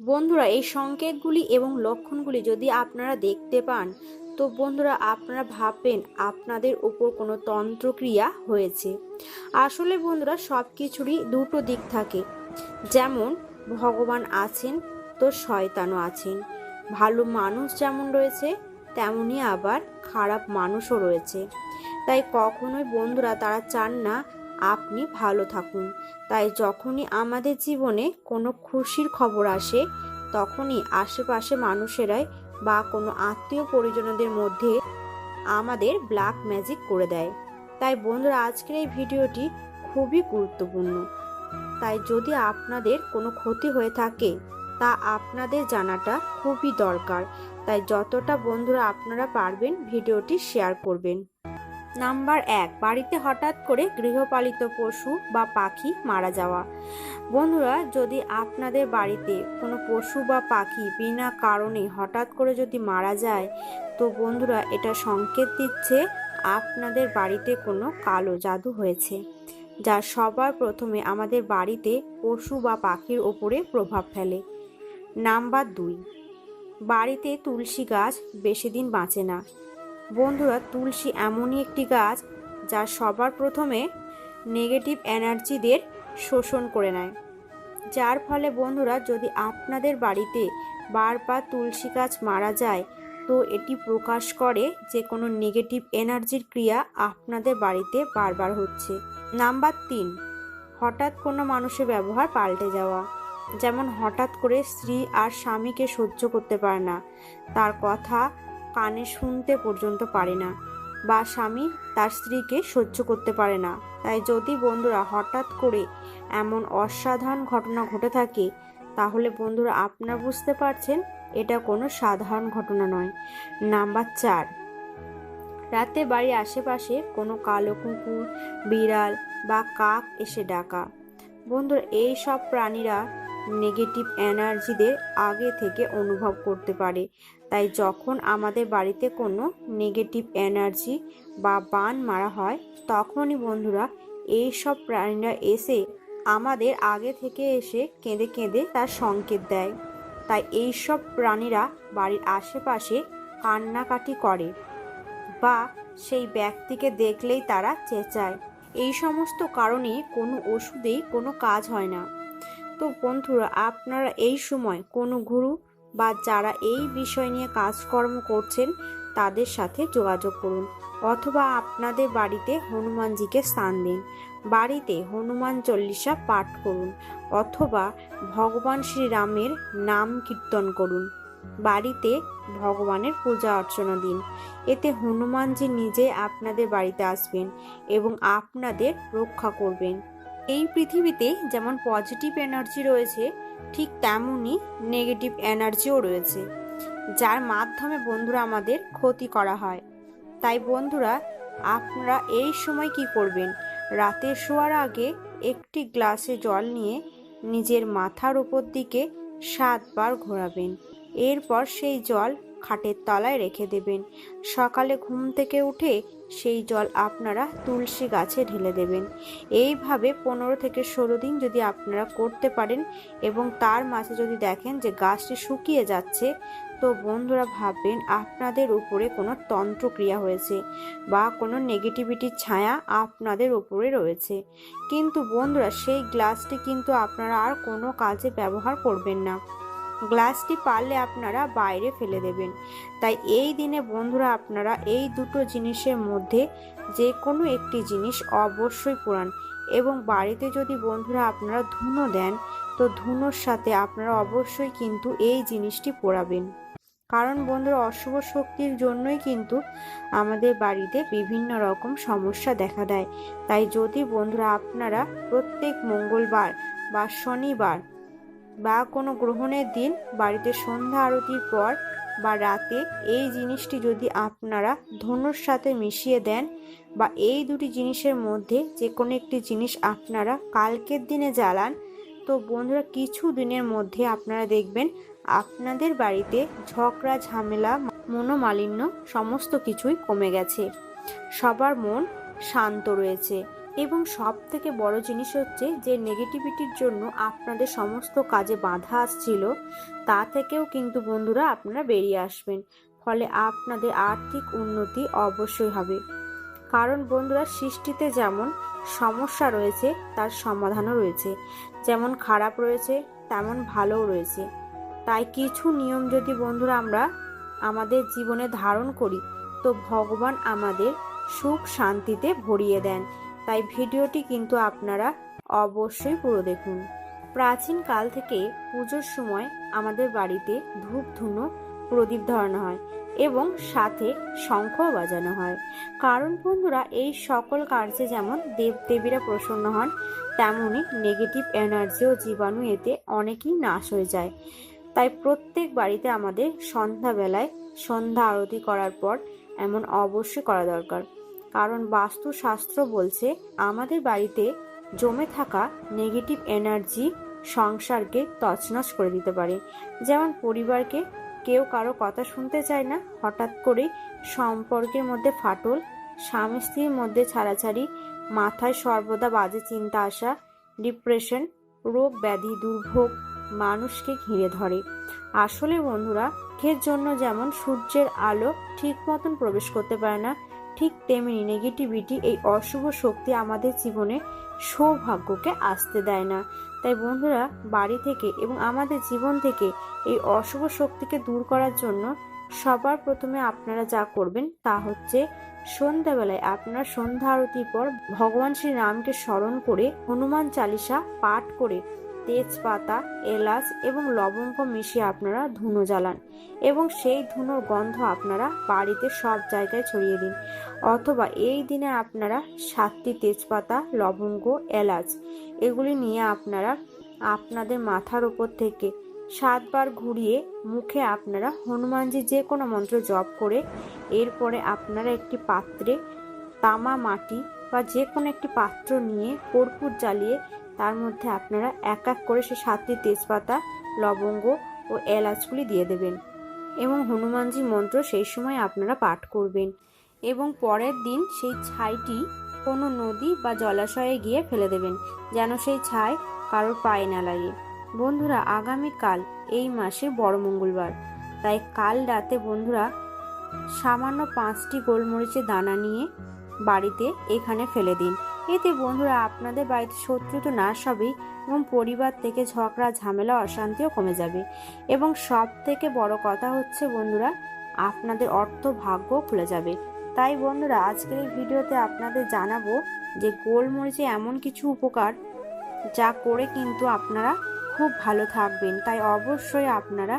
বন্ধুরা, এই সংকেতগুলি এবং লক্ষণগুলি যদি আপনারা দেখতে পান, তো বন্ধুরা আপনারা ভাববেন আপনাদের উপর কোনো তন্ত্রক্রিয়া হয়েছে। আসলে বন্ধুরা সব কিছুরই দুটো দিক থাকে। যেমন, ভগবান আছেন তো শয়তানও আছেন। ভালো মানুষ যেমন রয়েছে তেমনই আবার খারাপ মানুষও রয়েছে। তাই কখনোই বন্ধুরা তারা চান না আপনি ভালো থাকুন। তাই যখনই আমাদের জীবনে কোনো খুশির খবর আসে, তখনই আশেপাশে মানুষেরাই বা কোনো আত্মীয় পরিজনদের মধ্যে আমাদের ব্ল্যাক ম্যাজিক করে দেয়। তাই বন্ধুরা, আজকের এই ভিডিওটি খুবই গুরুত্বপূর্ণ। তাই যদি আপনাদের কোনো ক্ষতি হয়ে থাকে, তা আপনাদের জানাটা খুবই দরকার। তাই যতটা বন্ধুরা আপনারা পারবেন, ভিডিওটি শেয়ার করবেন। নাম্বার এক, বাড়িতে হঠাৎ করে গৃহপালিত পশু বা পাখি মারা যাওয়া। বন্ধুরা, যদি আপনাদের বাড়িতে কোনো পশু বা পাখি বিনা কারণে হঠাৎ করে যদি মারা যায়, তো বন্ধুরা, এটা সংকেত দিচ্ছে আপনাদের বাড়িতে কোনো কালো জাদু হয়েছে, যা সবার প্রথমে আমাদের বাড়িতে পশু বা পাখির ওপরে প্রভাব ফেলে। নাম্বার দুই, বাড়িতে তুলসী গাছ বেশি দিন বাঁচে না। বন্ধুরা, তুলসী এমনই একটি গাছ যা সবার প্রথমে নেগেটিভ এনার্জিদের শোষণ করে নেয়। যার ফলে বন্ধুরা, যদি আপনাদের বাড়িতে বারবার তুলসী গাছ মারা যায়, তো এটি প্রকাশ করে যে কোনো নেগেটিভ এনার্জির ক্রিয়া আপনাদের বাড়িতে বারবার হচ্ছে। নাম্বার তিন, হঠাৎ কোনো মানুষের ব্যবহার পাল্টে যাওয়া। যেমন হঠাৎ করে স্ত্রী আর স্বামীকে সহ্য করতে পারে না। তার কথা কানে শুনতে পর্যন্ত পারে না বা স্বামী তার স্ত্রীকে সহ্য করতে পারে না। তাই যদি বন্ধুরা হঠাৎ করে এমন অসাধারণ ঘটনা ঘটে থাকে, তাহলে বন্ধুরা আপনারা বুঝতে পারছেন এটা কোনো সাধারণ ঘটনা নয়। নাম্বার চার, রাতে বাড়ির আশেপাশে কোনো কালো কুকুর, বিড়াল বা কাক এসে ডাকা। বন্ধুরা, এই সব প্রাণীরা নেগেটিভ এনার্জিদের আগে থেকে অনুভব করতে পারে। তাই যখন আমাদের বাড়িতে কোনো নেগেটিভ এনার্জি বা বান মারা হয়, তখনই বন্ধুরা এই সব প্রাণীরা এসে আমাদের আগে থেকে এসে কেঁদে কেঁদে তার সংকেত দেয়। তাই এই সব প্রাণীরা বাড়ির আশেপাশে কান্নাকাটি করে বা সেই ব্যক্তিকে দেখলেই তারা চেঁচায়। এই সমস্ত কারণে কোনো ওষুধেই কোনো কাজ হয় না। তো বন্ধুরা, আপনারা এই সময় কোনো গুরু বা যারা এই বিষয় নিয়ে কাজকর্ম করছেন, তাদের সাথে যোগাযোগ করুন অথবা আপনাদের বাড়িতে হনুমানজিকে স্থান দিন। বাড়িতে হনুমান চল্লিশা পাঠ করুন অথবা ভগবান শ্রীরামের নাম কীর্তন করুন। বাড়িতে ভগবানের পূজা অর্চনা দিন। এতে হনুমানজি নিজে আপনাদের বাড়িতে আসবেন এবং আপনাদের রক্ষা করবেন। এই পৃথিবীতে যেমন পজিটিভ এনার্জি রয়েছে, ঠিক তেমনই নেগেটিভ এনার্জিও রয়েছে, যার মাধ্যমে বন্ধুরা আমাদের ক্ষতি করা হয়। তাই বন্ধুরা, আপনারা এই সময় কি করবেন? রাতে শোয়ার আগে একটি গ্লাসে জল নিয়ে নিজের মাথার উপর দিকে সাতবার ঘোরাবেন। এরপর সেই জল খাটের তলায় রেখে দেবেন। সকালে ঘুম থেকে উঠে সেই জল আপনারা তুলসী গাছে ঢেলে দেবেন। এইভাবে পনেরো থেকে ষোলো দিন যদি আপনারা করতে পারেন এবং তার মাঝে যদি দেখেন যে গাছটি শুকিয়ে যাচ্ছে, তো বন্ধুরা ভাববেন আপনাদের উপরে কোনো তন্ত্রক্রিয়া হয়েছে বা কোনো নেগেটিভিটির ছায়া আপনাদের উপরে রয়েছে। কিন্তু বন্ধুরা, সেই গ্লাসটি কিন্তু আপনারা আর কোনো কাজে ব্যবহার করবেন না। গ্লাসটি পারলে আপনারা বাইরে ফেলে দেবেন। তাই এই দিনে বন্ধুরা আপনারা এই দুটো জিনিসের মধ্যে যে কোনো একটি জিনিস অবশ্যই পুরান এবং বাড়িতে যদি বন্ধুরা আপনারা ধুনো দেন, তো ধুনোর সাথে আপনারা অবশ্যই কিন্তু এই জিনিসটি পোড়াবেন। কারণ বন্ধুরা, অশুভ শক্তির জন্যই কিন্তু আমাদের বাড়িতে বিভিন্ন রকম সমস্যা দেখা দেয়। তাই যদি বন্ধুরা আপনারা প্রত্যেক মঙ্গলবার বা শনিবার বা কোনো গ্রহণের দিন, বাড়িতে সন্ধ্যা আরতির পর বা রাতে এই জিনিসটি যদি আপনারা ধনুর সাথে মিশিয়ে দেন বা এই দুটি জিনিসের মধ্যে যে কোনো একটি জিনিস আপনারা কালকের দিনে জ্বালান, তো বন্ধুরা কিছু দিনের মধ্যে আপনারা দেখবেন আপনাদের বাড়িতে ঝগড়া, ঝামেলা, মনোমালিন্য সমস্ত কিছুই কমে গেছে। সবার মন শান্ত রয়েছে। এবং সব থেকে বড় জিনিস হচ্ছে যে নেগেটিভিটির জন্য আপনাদের সমস্ত কাজে বাধা আসছিল, তা থেকেও কিন্তু বন্ধুরা আপনারা বেরিয়ে আসবেন। ফলে আপনাদের আর্থিক উন্নতি অবশ্যই হবে। কারণ বন্ধুরা, সৃষ্টিতে যেমন সমস্যা রয়েছে, তার সমাধানও রয়েছে। যেমন খারাপ রয়েছে, তেমন ভালোও রয়েছে। তাই কিছু নিয়ম যদি বন্ধুরা আমরা আমাদের জীবনে ধারণ করি, তো ভগবান আমাদের সুখ শান্তিতে ভরিয়ে দেন। তাই ভিডিওটি কিন্তু আপনারা অবশ্যই পুরো দেখুন। প্রাচীন কাল থেকে পুজোর সময় আমাদের বাড়িতে ধূপ ধুনো প্রদীপ ধরানো হয় এবং সাথে শঙ্খ বাজানো হয়। কারণ বন্ধুরা, এই সকল কার্যে যেমন দেবদেবীরা প্রসন্ন হন তেমনই নেগেটিভ এনার্জি ও জীবাণু এতে অনেকই নাশ হয়ে যায়। তাই প্রত্যেক বাড়িতে আমাদের সন্ধ্যাবেলায় সন্ধ্যা আরতি করার পর এমন অবশ্যই করা দরকার। কারণ বাস্তুশাস্ত্র বলছে আমাদের বাড়িতে জমে থাকা নেগেটিভ এনার্জি সংসারকে তছনছ করে দিতে পারে। যেমন পরিবারকে কেউ কারও কথা শুনতে চায় না, হঠাৎ করে সম্পর্কের মধ্যে ফাটল, স্বামী স্ত্রীর মধ্যে ছাড়াছাড়ি, মাথায় সর্বদা বাজে চিন্তা আসা, ডিপ্রেশন, রোগ ব্যাধি, দুর্ভোগ মানুষকে ঘিরে ধরে। আসলে বন্ধুরা খের জন্য যেমন সূর্যের আলো ঠিক মতন প্রবেশ করতে পারে না ঠিক তেমনি নেগেটিভিটি এই অশুভ শক্তি আমাদের জীবনে সৌভাগ্যকে আসতে দেয় না। তাই বন্ধুরা, বাড়ি থেকে এবং আমাদের জীবন থেকে এই অশুভ শক্তিকে দূর করার জন্য সবার প্রথমে আপনারা যা করবেন তা হচ্ছে সন্ধ্যাবেলায় আপনারা সন্ধ্যা আরতির পর ভগবান শ্রী রামকে স্মরণ করে হনুমান চালিসা পাঠ করে তেজপাতা, এলাচ এবং লবঙ্গ মিশিয়ে আপনারা ধুনো জ্বালান এবং সেই ধুনোর গন্ধ আপনারা বাড়িতে সব জায়গায় ছড়িয়ে দিন। অথবা এই দিনে আপনারা সাতটি তেজপাতা, লবঙ্গ, এলাচ এগুলি নিয়ে আপনারা আপনাদের মাথার উপর থেকে সাতবার ঘুরিয়ে মুখে আপনারা হনুমানজি যে কোনো মন্ত্র জপ করে এরপরে আপনারা একটি পাত্রে তামা মাটি বা যে কোনো একটি পাত্র নিয়ে কর্পূর জ্বালিয়ে তার মধ্যে আপনারা এক এক করে সে সাতটি তেজপাতা, লবঙ্গ ও এলাচগুলি দিয়ে দেবেন এবং হনুমানজি মন্ত্র সেই সময় আপনারা পাঠ করবেন এবং পরের দিন সেই ছাইটি কোনো নদী বা জলাশয়ে গিয়ে ফেলে দেবেন যেন সেই ছাই কারোর পায়ে না লাগে। বন্ধুরা, আগামীকাল এই মাসে বড় মঙ্গলবার। তাই কাল রাতে বন্ধুরা সামান্য পাঁচটি গোলমরিচের দানা নিয়ে বাড়িতে এখানে ফেলে দিন। এতে বন্ধুরা আপনাদের বাড়িতে শত্রু তো নাশ হবেই এবং পরিবার থেকে ঝগড়া, ঝামেলা, অশান্তিও কমে যাবে। এবং সব থেকে বড় কথা হচ্ছে বন্ধুরা, আপনাদের অর্থ ভাগ্য খুলে যাবে। তাই বন্ধুরা, আজকের এই ভিডিওতে আপনাদের জানাব যে গোলমরিচে এমন কিছু উপকার যা করে কিন্তু আপনারা খুব ভালো থাকবেন। তাই অবশ্যই আপনারা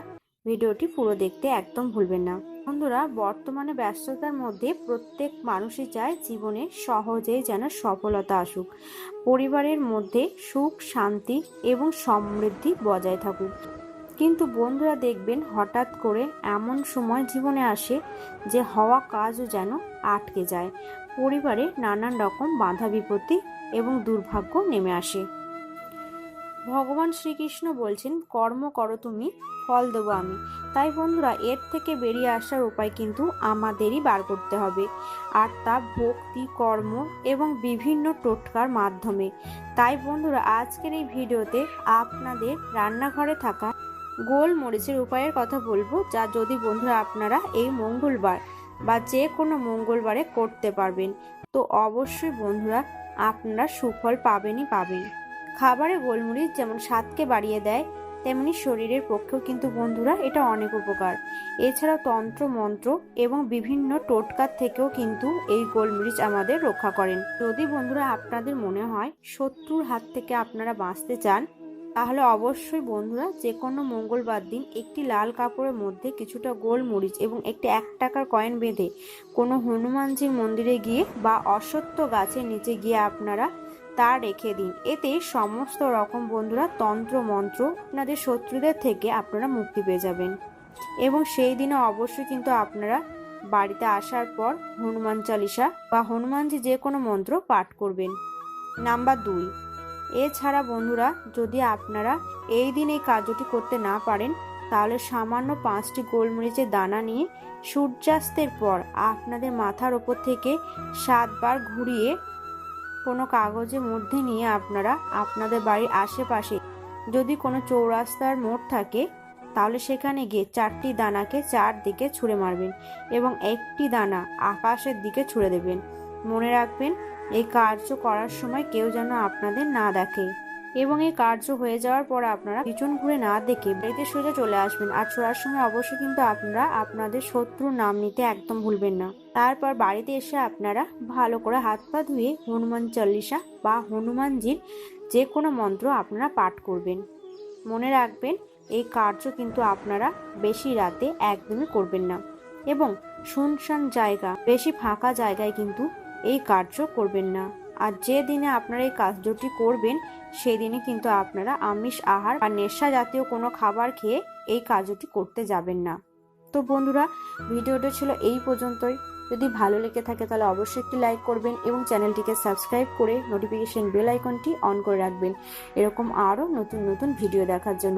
ভিডিওটি পুরো দেখতে একদম ভুলবেন না। বন্ধুরা, বর্তমানে ব্যস্ততার মধ্যে প্রত্যেক মানুষই চায় জীবনে সহজেই যেন সফলতা আসুক। পরিবারের মধ্যে সুখ, শান্তি এবং সমৃদ্ধি বজায় থাকুক। কিন্তু বন্ধুরা, দেখবেন হঠাৎ করে এমন সময় জীবনে আসে যে হওয়া কাজও যেন আটকে যায়। পরিবারে নানান রকম বাধা বিপত্তি এবং দুর্ভাগ্য নেমে আসে। ভগবান শ্রীকৃষ্ণ বলছেন, কর্ম করো তুমি, ফল দেবো আমি। তাই বন্ধুরা, এর থেকে বেরিয়ে আসার উপায় কিন্তু আমাদেরই বার করতে হবে। আর তা ভক্তি, কর্ম এবং বিভিন্ন টোটকার মাধ্যমে। তাই বন্ধুরা, আজকের এই ভিডিওতে আপনাদের রান্নাঘরে থাকা গোল মরিচের উপায়ের কথা বলব, যা যদি বন্ধুরা আপনারা এই মঙ্গলবার বা যে কোনো মঙ্গলবারে করতে পারবেন। তো অবশ্যই বন্ধুরা, আপনারা সুফল পাবেনই পাবেন। খাবারে গোলমরিচ যেমন স্বাদকে বাড়িয়ে দেয়, তেমনি শরীরের পক্ষেও কিন্তু বন্ধুরা এটা অনেক উপকার। এছাড়াও তন্ত্র মন্ত্র এবং বিভিন্ন টোটকার থেকেও কিন্তু এই গোলমরিচ আমাদের রক্ষা করেন। যদি বন্ধুরা আপনাদের মনে হয় শত্রুর হাত থেকে আপনারা বাঁচতে চান, তাহলে অবশ্যই বন্ধুরা যে কোনো মঙ্গলবার দিন একটি লাল কাপড়ের মধ্যে কিছুটা গোলমরিচ এবং একটি এক টাকার কয়েন বেঁধে কোনো হনুমানজির মন্দিরে গিয়ে বা অসত্য গাছের নিচে গিয়ে আপনারা তা রেখে দিন। এতে সমস্ত রকম বন্ধুরা তন্ত্র মন্ত্র আপনাদের শত্রুদের থেকে আপনারা মুক্তি পেয়ে যাবেন। এবং সেই দিনে অবশ্যই কিন্তু আপনারা বাড়িতে আসার পর হনুমান চালিসা বা হনুমানজি যে কোনো মন্ত্র পাঠ করবেন। নাম্বার দুই, এছাড়া বন্ধুরা যদি আপনারা এই দিন এই কার্যটি করতে না পারেন, তাহলে সামান্য পাঁচটি গোলমরিচের দানা নিয়ে সূর্যাস্তের পর আপনাদের মাথার ওপর থেকে সাতবার ঘুরিয়ে কোনো কাগজের মধ্যে নিয়ে আপনারা আপনাদের বাড়ির আশেপাশে যদি কোনো চৌরাস্তার মোড় থাকে, তাহলে সেখানে গিয়ে চারটি দানাকে চারদিকে ছুঁড়ে মারবেন এবং একটি দানা আকাশের দিকে ছুঁড়ে দেবেন। মনে রাখবেন, এই কার্য করার সময় কেউ যেন আপনাদের না দেখে। এবং এই কার্য হয়ে যাওয়ার পর আপনারা পিছন ঘুরে না দেখে বাড়িতে সোজা চলে আসবেন। আর ছোড়ার সময় অবশ্যই কিন্তু আপনারা আপনাদের শত্রুর নাম নিতে একদম ভুলবেন না। তারপর বাড়িতে এসে আপনারা ভালো করে হাত পা ধুয়ে হনুমান চল্লিশা বা হনুমানজির যে কোনো মন্ত্র আপনারা পাঠ করবেন। মনে রাখবেন, এই কার্য কিন্তু আপনারা বেশি রাতে একদমই করবেন না। এবং শুনশান জায়গা, বেশি ফাঁকা জায়গায় কিন্তু এই কার্য করবেন না। আর যে দিনে আপনারা এই কার্যটি করবেন, সেই দিনে কিন্তু আপনারা আমিষ, আহার বা নেশা জাতীয় কোনো খাবার খেয়ে এই কাজটি করতে যাবেন না। তো বন্ধুরা, ভিডিওটা ছিল এই পর্যন্তই। যদি ভালো লেগে থাকে তাহলে অবশ্যই একটি লাইক করবেন এবং চ্যানেলটিকে সাবস্ক্রাইব করে নোটিফিকেশন বেল আইকনটি অন করে রাখবেন। এরকম আরও নতুন নতুন ভিডিও দেখার জন্য।